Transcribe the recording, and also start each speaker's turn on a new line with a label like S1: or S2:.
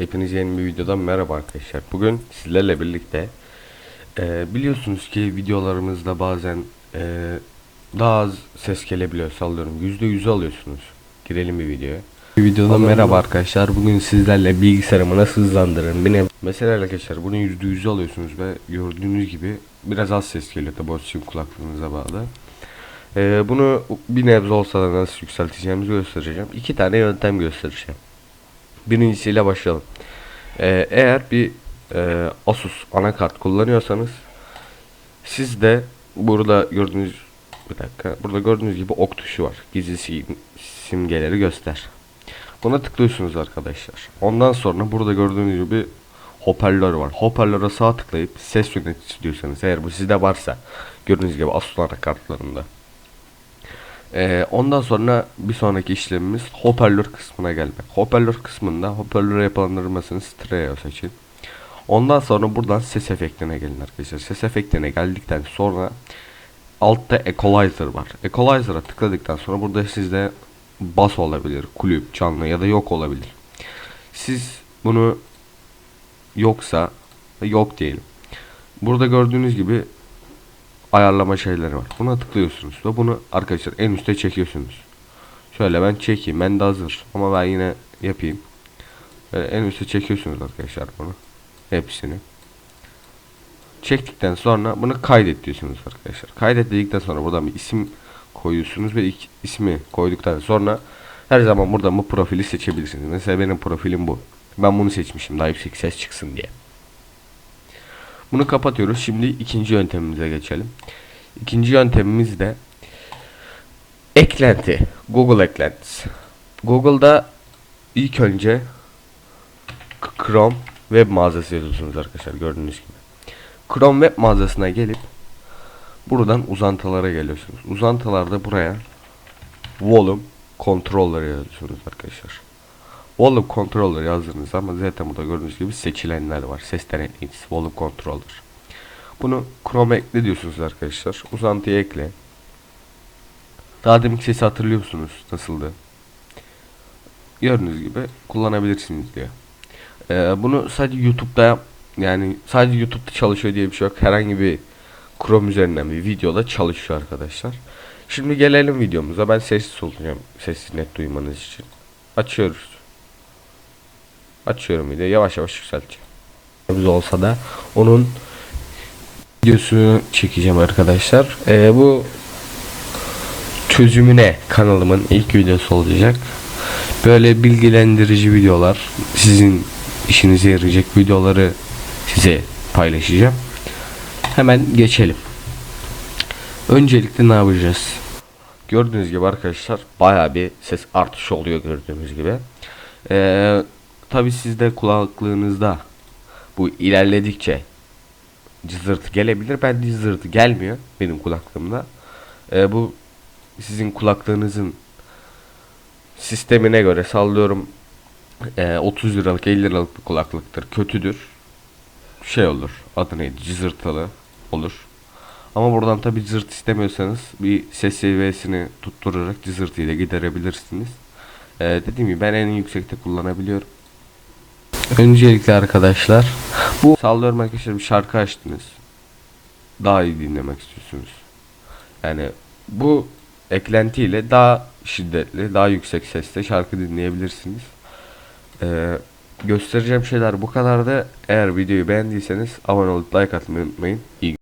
S1: Hepinize yeni bir videodan merhaba arkadaşlar. Bugün sizlerle birlikte e, biliyorsunuz ki videolarımızda bazen e, daha az ses gelebiliyor sallıyorum. %100 alıyorsunuz. Girelim bir videoya. Bir videoda merhaba arkadaşlar. Bugün sizlerle bilgisayarımı nasıl hızlandırırım. Ne- Mesela arkadaşlar bunu %100 alıyorsunuz ve gördüğünüz gibi biraz az ses geliyor tabi o sizin kulaklığınıza bağlı. E, bunu bir nebze olsa da nasıl yükselteceğimizi göstereceğim. İki tane yöntem göstereceğim. Birincisiyle başlayalım. Ee, eğer bir e, Asus anakart kullanıyorsanız siz de burada gördüğünüz bir dakika burada gördüğünüz gibi ok tuşu var. Gizli sim- simgeleri göster. Buna tıklıyorsunuz arkadaşlar. Ondan sonra burada gördüğünüz gibi hoparlör var. Hoparlöre sağ tıklayıp ses yöneticisi diyorsanız eğer bu sizde varsa gördüğünüz gibi Asus anakartlarında ee, ondan sonra bir sonraki işlemimiz hoparlör kısmına gelmek. Hoparlör kısmında hoparlöre yapılandırmasını stereo seçin. Ondan sonra buradan ses efektine gelin arkadaşlar. Ses efektine geldikten sonra altta equalizer var. Equalizer'a tıkladıktan sonra burada sizde bas olabilir, kulüp, canlı ya da yok olabilir. Siz bunu yoksa yok diyelim. Burada gördüğünüz gibi ayarlama şeyleri var. Buna tıklıyorsunuz ve bunu arkadaşlar en üste çekiyorsunuz. Şöyle ben çekeyim. Ben de hazır. Ama ben yine yapayım. Böyle en üste çekiyorsunuz arkadaşlar bunu. Hepsini. Çektikten sonra bunu kaydet diyorsunuz arkadaşlar. Kaydet dedikten sonra buradan bir isim koyuyorsunuz ve ismi koyduktan sonra her zaman buradan bu profili seçebilirsiniz. Mesela benim profilim bu. Ben bunu seçmişim daha yüksek ses çıksın diye. Bunu kapatıyoruz. Şimdi ikinci yöntemimize geçelim. İkinci yöntemimiz de eklenti. Google eklentisi. Google'da ilk önce Chrome web mağazası yazıyorsunuz arkadaşlar gördüğünüz gibi. Chrome web mağazasına gelip buradan uzantılara geliyorsunuz. Uzantılarda buraya volume controller yazıyorsunuz arkadaşlar. Volume controller yazdığınız zaman zaten burada gördüğünüz gibi seçilenler var. Ses denetleyicisi, volume controller. Bunu Chrome ekle diyorsunuz arkadaşlar. Uzantıyı ekle. Daha deminki sesi hatırlıyorsunuz nasıldı? Gördüğünüz gibi kullanabilirsiniz diyor. Ee, bunu sadece YouTube'da yani sadece YouTube'da çalışıyor diye bir şey yok. Herhangi bir Chrome üzerinden bir videoda çalışıyor arkadaşlar. Şimdi gelelim videomuza. Ben sessiz olacağım. Sesi net duymanız için. Açıyoruz. Açıyorum videoyu. Yavaş yavaş yükselteceğim. Biz olsa da onun videosunu çekeceğim arkadaşlar. Ee, bu çözümüne kanalımın ilk videosu olacak. Böyle bilgilendirici videolar, sizin işinize yarayacak videoları size paylaşacağım. Hemen geçelim. Öncelikle ne yapacağız? Gördüğünüz gibi arkadaşlar baya bir ses artışı oluyor gördüğünüz gibi. Ee, Tabi sizde kulaklığınızda bu ilerledikçe cızırtı gelebilir. Ben cızırtı gelmiyor benim kulaklığımda. Ee, bu sizin kulaklığınızın sistemine göre sallıyorum ee, 30 liralık 50 liralık bir kulaklıktır. Kötüdür. Şey olur. Adı neydi? Cızırtılı olur. Ama buradan tabi cızırt istemiyorsanız bir ses seviyesini tutturarak cızırtıyı da giderebilirsiniz. Ee, dediğim gibi ben en yüksekte kullanabiliyorum. Öncelikle arkadaşlar bu sallıyorum arkadaşlar bir şarkı açtınız. Daha iyi dinlemek istiyorsunuz. Yani bu eklentiyle daha şiddetli, daha yüksek sesle şarkı dinleyebilirsiniz. Ee, göstereceğim şeyler bu kadardı. Eğer videoyu beğendiyseniz abone olup like atmayı unutmayın. İyi